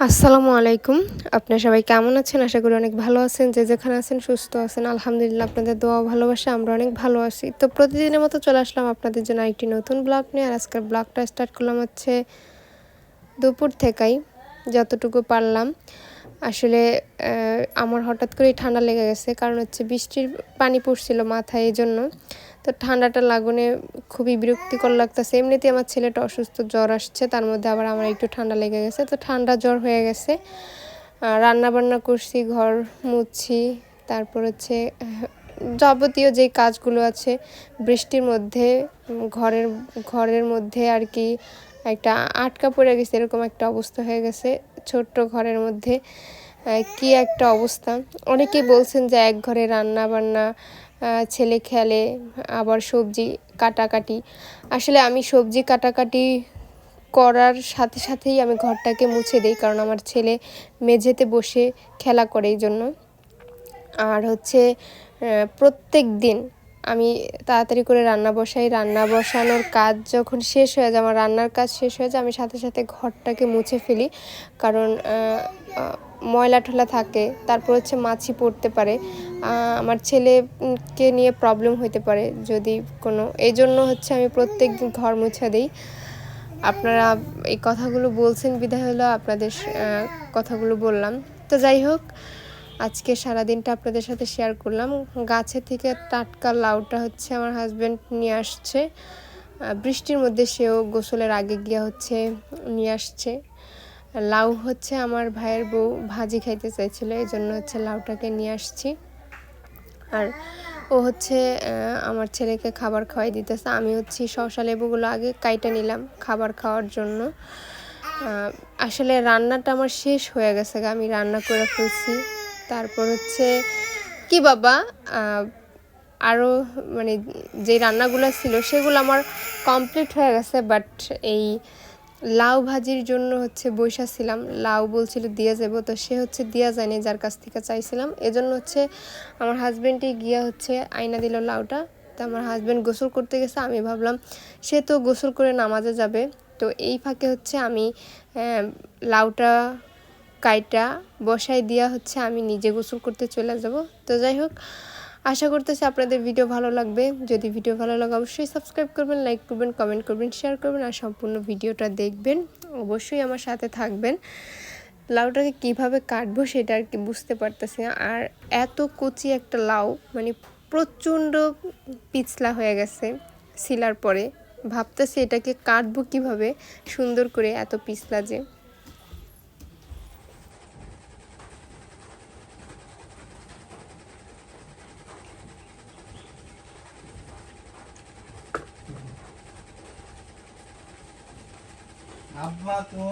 আসসালামু আলাইকুম। আপনার সবাই কেমন আছেন? আশা করি অনেক ভালো আছেন। যে যেখানে আছেন সুস্থ আছেন। আলহামদুলিল্লাহ, আপনাদের দোয়া ভালোবাসা আমরা অনেক ভালো আছি। তো প্রতিদিনের মতো চলে আসলাম আপনাদের জন্য একটি নতুন ব্লগ নিয়ে। আর আজকের ব্লগটা স্টার্ট করলাম হচ্ছে দুপুর থেকেই, যতটুকু পারলাম। আসলে আমার হঠাৎ করেই ঠান্ডা লেগে গেছে। কারণ হচ্ছে বৃষ্টির পানি পড়ছিল মাথায় এই জন্য তো ঠান্ডাটা লাগুনে খুবই বিরক্তিকর লাগতেছে। এমনিতেই আমার ছেলেটা অসুস্থ, জ্বর আসছে। তার মধ্যে আবার আমার একটু ঠান্ডা লেগে গেছে। তো ঠান্ডা জ্বর হয়ে গেছে। রান্না বান্না করছি, ঘর মুছছি। তারপর হচ্ছে যাবতীয় যে কাজগুলো আছে, বৃষ্টির মধ্যে ঘরের ঘরের মধ্যে আর কি একটা আটকা পড়ে গেছে, এরকম একটা অবস্থা হয়ে গেছে। ছোট্ট ঘরের মধ্যে কি একটা অবস্থা। অনেকেই বলছেন যে এক ঘরে রান্না বান্না ছেলে খেলে, আবার সবজি কাটাকাটি। আসলে আমি সবজি কাটাকাটি করার সাথে সাথেই আমি ঘরটাকে মুছে দিই, কারণ আমার ছেলে মেঝেতে বসে খেলা করে এই জন্য আর হচ্ছে প্রত্যেক দিন আমি তাড়াতাড়ি করে রান্না বসাই। রান্না বসানোর কাজ যখন শেষ হয়ে যায়, আমার রান্নার কাজ শেষ হয়ে যায়, আমি সাথে সাথে ঘরটাকে মুছে ফেলি। কারণ ময়লা ঠলা থাকে, তারপর হচ্ছে মাছি পড়তে পারে। আমার ছেলেকে নিয়ে প্রবলেম হতে পারে যদি কোনো। এই জন্য হচ্ছে আমি প্রত্যেক দিন ঘর মুছে দিই। আপনারা এই কথাগুলো বলছেন বিধায় হলো, আপনাদের কথাগুলো বললাম। তো যাই হোক আজকে সারাদিনটা আপনাদের সাথে শেয়ার করলাম। গাছে থেকে টাটকা লাউটা হচ্ছে আমার হাজব্যান্ড নিয়ে আসছে। বৃষ্টির মধ্যে সেও গোসলের আগে গিয়ে হচ্ছে নিয়ে আসছে। লাউ হচ্ছে আমার ভাইয়ের বউ ভাজি খাইতে চাইছিল এই জন্য হচ্ছে লাউটাকে নিয়ে আসছি। আর ও হচ্ছে আমার ছেলেকে খাবার খাওয়াই দিতেছে। আমি হচ্ছে শসা লেবুগুলো আগে কাইটে নিলাম খাবার খাওয়ার জন্য। আসলে রান্নাটা আমার শেষ হয়ে গেছে আমি রান্না করে ফেলছি। তারপর হচ্ছে, কি বাবা আরও মানে যে রান্নাগুলো ছিল সেগুলো আমার কমপ্লিট হয়ে গেছে বাট এই লাউ ভাজির জন্য হচ্ছে বৈশা ছিলাম। লাউ বলছিল দিয়ে যাব, তো সে হচ্ছে দেওয়া যায়নি, যার কাছ থেকে চাইছিলাম। এজন্য হচ্ছে আমার হাজব্যান্ডই গিয়া হচ্ছে আয়না দিল লাউটা। তো আমার হাজব্যান্ড গোসল করতে গেছে, আমি ভাবলাম সে তো গোসল করে নামাজে যাবে। তো এই ফাঁকে হচ্ছে আমি লাউটা কাইটা বসাই দিয়া হচ্ছে আমি নিজে গোসল করতে চলে যাব। তো যাই হোক, আশা করতেছি আপনাদের ভিডিও ভালো লাগবে। যদি ভিডিও ভালো লাগে অবশ্যই সাবস্ক্রাইব করবেন লাইক করবেন কমেন্ট করবেন শেয়ার করবেন আর সম্পূর্ণ ভিডিওটা দেখবেন। অবশ্যই আমার সাথে থাকবেন। লাউটাকে কীভাবে কাটবো সেটা আর কি বুঝতে পারতেছি না। আর এত কচি একটা লাউ মানে প্রচণ্ড পিছলা হয়ে গেছে সিলার পরে। ভাবতেছি এটাকে কাটবো কীভাবে সুন্দর করে এত পিছলা যে। আব্বা তো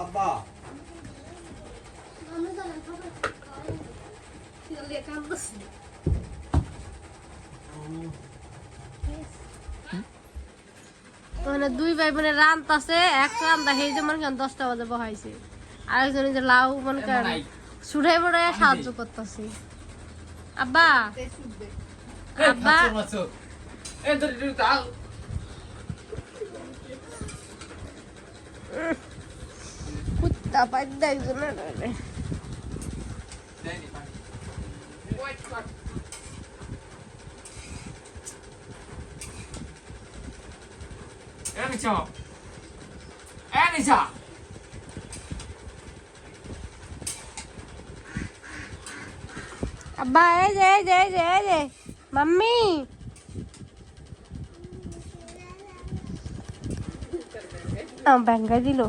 আব্বা মানে দুই ভাই বোনের রান্ত আছে এক রান্দা সেই যে মনে করেন দশটা বাজে বহাইছে। আরেকজন যে লাউ মনে করেন সুড়ে বড়ে সাহায্য করতেছে। আব্বা! আব্বা! কুত্তা পাইদা একজনের Enicho! Enicha! আব্বা এই যে এই যে এই যে এই যে মাম্মি ব্যাঙ্গা দিল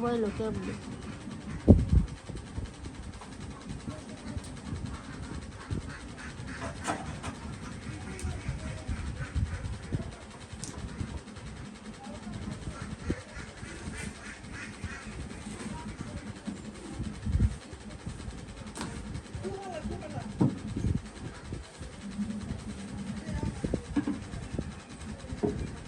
Well, look at Thank you.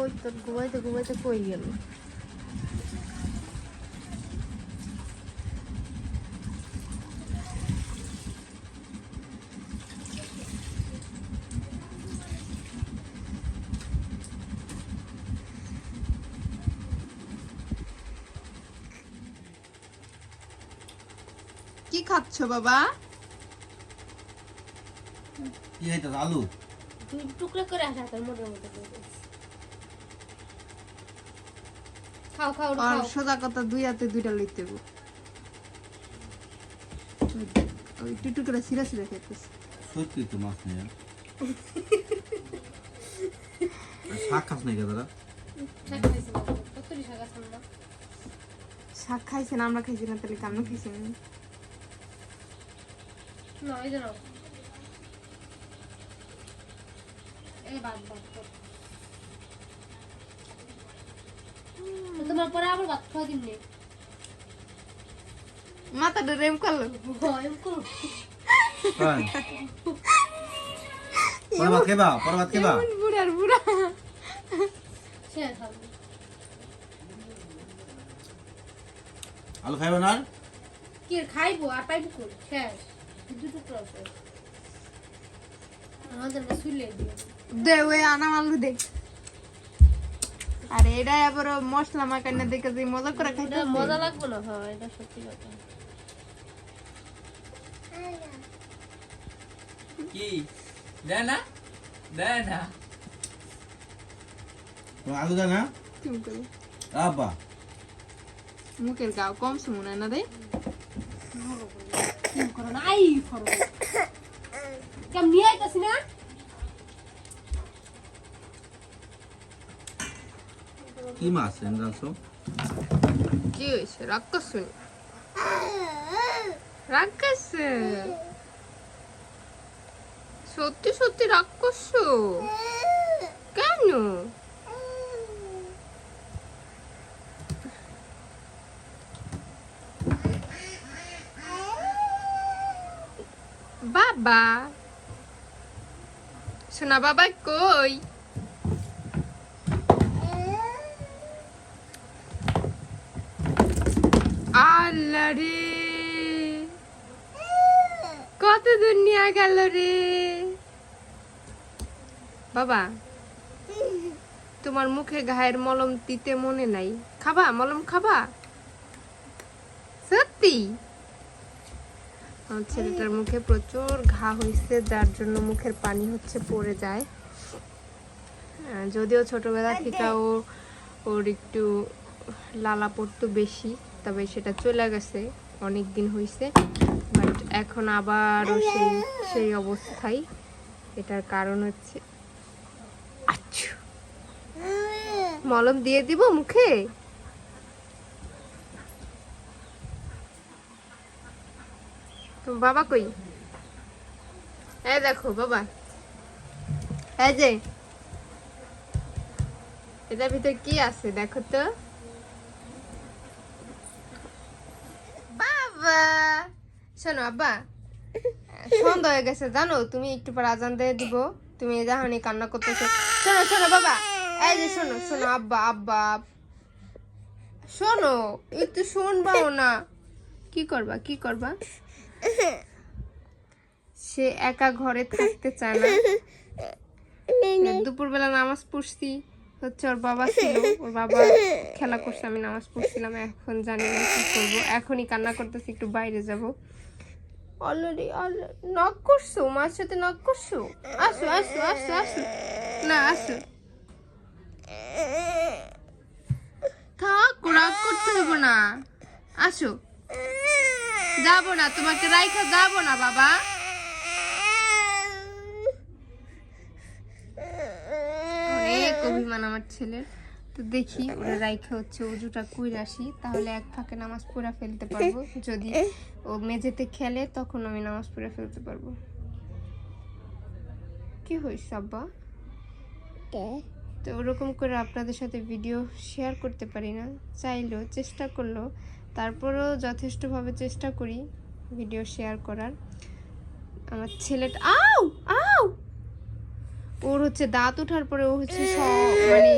কই তোর ঘুমাইতে ঘুমাইতে কই গেল? কি খাচ্ছ বাবা? কি আলু? দুই টুকরা করে আসা তোর মোটের মতো করে দিস। খাও খাও আর সোজা কথা দুই হাতে দুইটা লইতে হইব। ওই টুটু করে সিরা সিরা সত্যি তো মাছ নেই শাক খাস নাই দাদা শাক খাইছি না, কতরি শাক আছে না? শাক খাইছে না আমরা খাইছি না তাহলে কেমন খাইছি না। এই বাদ, বাদ, তো তোমার পরে আবার ভাত খাওয়া দিন নে। মাথাটা রেম করল। ভয় করো। পরবাত কেবা পরবাত কেবা বুড়ার বুড়া। সে খাবে। আলু খাইবে না কি খাইবো? আর পাইবো কই? শেষ। দুটো আমাদের শুলে দে ওই আনা আলু দে। আরে এটা আবার মশলা মাখানে দেখে যে মজা করে খাইতে মজা লাগবে না হ্যাঁ এটা সত্যি কথা। কি? দেয় না? দেয় না? আলু দেয় না? করে আব্বা। মুখের গাও কম শুনে না রে? কি করো না? আই কেম নিয়ে আইতাছি না? কি মাছ এনেছো কি হয়েছে? রাগ করছ সত্যি সত্যি রাগ করছ কেন? বাবা। শোনা বাবা কই? আল্লাহ রে। কত দুনিয়া গেল রে। বাবা, তোমার মুখে ঘায়ের মলম দিতে মনে নাই। খাবা, মলম খাবা? সত্যি? ছেলেটার মুখে প্রচুর ঘা হয়েছে যার জন্য মুখের পানি হচ্ছে পড়ে যায়। যদিও ছোটবেলা থেকে ও, ওর একটু লালা পড়তো বেশি। তবে সেটা চলে গেছে, অনেক দিন হয়েছে বাট এখন আবারও সেই সেই অবস্থায় এটার কারণ হচ্ছে, আচ্ছু। মলম দিয়ে দিব মুখে? তো বাবা কই? এই দেখো বাবা। এই যে, এটার ভিতরে কি আছে দেখো তো বাবা শোনো আব্বা। সন্ধ্যা হয়ে গেছে জানো? তুমি একটু পর আজান দিয়ে দিব। তুমি যখনই কান্না করতেছো। শোনো শোনো বাবা। এই যে শোনো শোনো আব্বা আব্বা। শোনো একটু শুনবাও না। কি করবা কি করবা? সে একা ঘরে থাকতে চায় না। দুপুরবেলা নামাজ পড়ছি। হচ্ছে ওর বাবা ছিল। ওর বাবা খেলা করছে আমি নামাজ পড়ছিলাম। এখন জানি না কি করব। এখনই কান্না করতেছি একটু বাইরে যাব। অলরেডি নক করছ? মার সাথে নক করছ? আসো আসো আসো আসো। না, আসো। থাক রাগ করতে হবে না। আসো। যাব না, তোমাকে রাইখা যাব না, বাবা। অনেক অভিমান আমার ছেলের। তো দেখি ওরা রাইখা হচ্ছে উজুটা কুইর আসি। তাহলে এক ফাঁকে নামাজ পড়া ফেলতে পারব। যদি ও মেঝেতে খেলে তখন আমি নামাজ পড়ে ফেলতে পারব। কি হয়েছে আব্বা? তো ওরকম করে আপনাদের সাথে ভিডিও শেয়ার করতে পারি না। চাইলেও চেষ্টা করল তারপরেও যথেষ্টভাবে চেষ্টা করি ভিডিও শেয়ার করার। আমার ছেলেটা আউ! আউ! ওর হচ্ছে দাঁত ওঠার পরে ও হচ্ছে সব মানে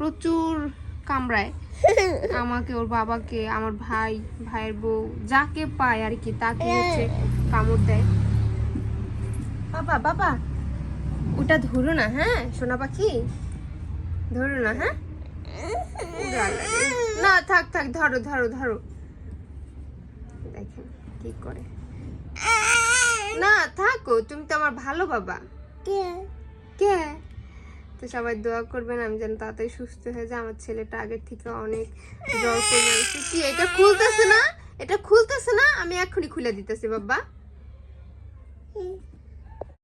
প্রচুর কামড়ায়। আমাকে ওর বাবাকে আমার ভাই ভাইয়ের বউ যাকে পায় আর কি তাকে হচ্ছে কামড় দেয়। বাবা বাবা ওটা ধরো না হ্যাঁ? সোনা পাখি ধরো না হ্যাঁ? না থাক থাক ধরো ধরো ধরো। দেখেন কি করে। না থাকো তুমি তো আমার ভালো বাবা। কে? কে? তো সবাই দোয়া করবেন, আমি যেন তাড়াতাড়ি সুস্থ হয়ে যায় আমার ছেলেটা আগের থেকে অনেক জ্বর কমে কি, এটা খুলতেছে না? এটা খুলতেছে না? আমি এক্ষুনি খুলে দিতেছি, বাবা।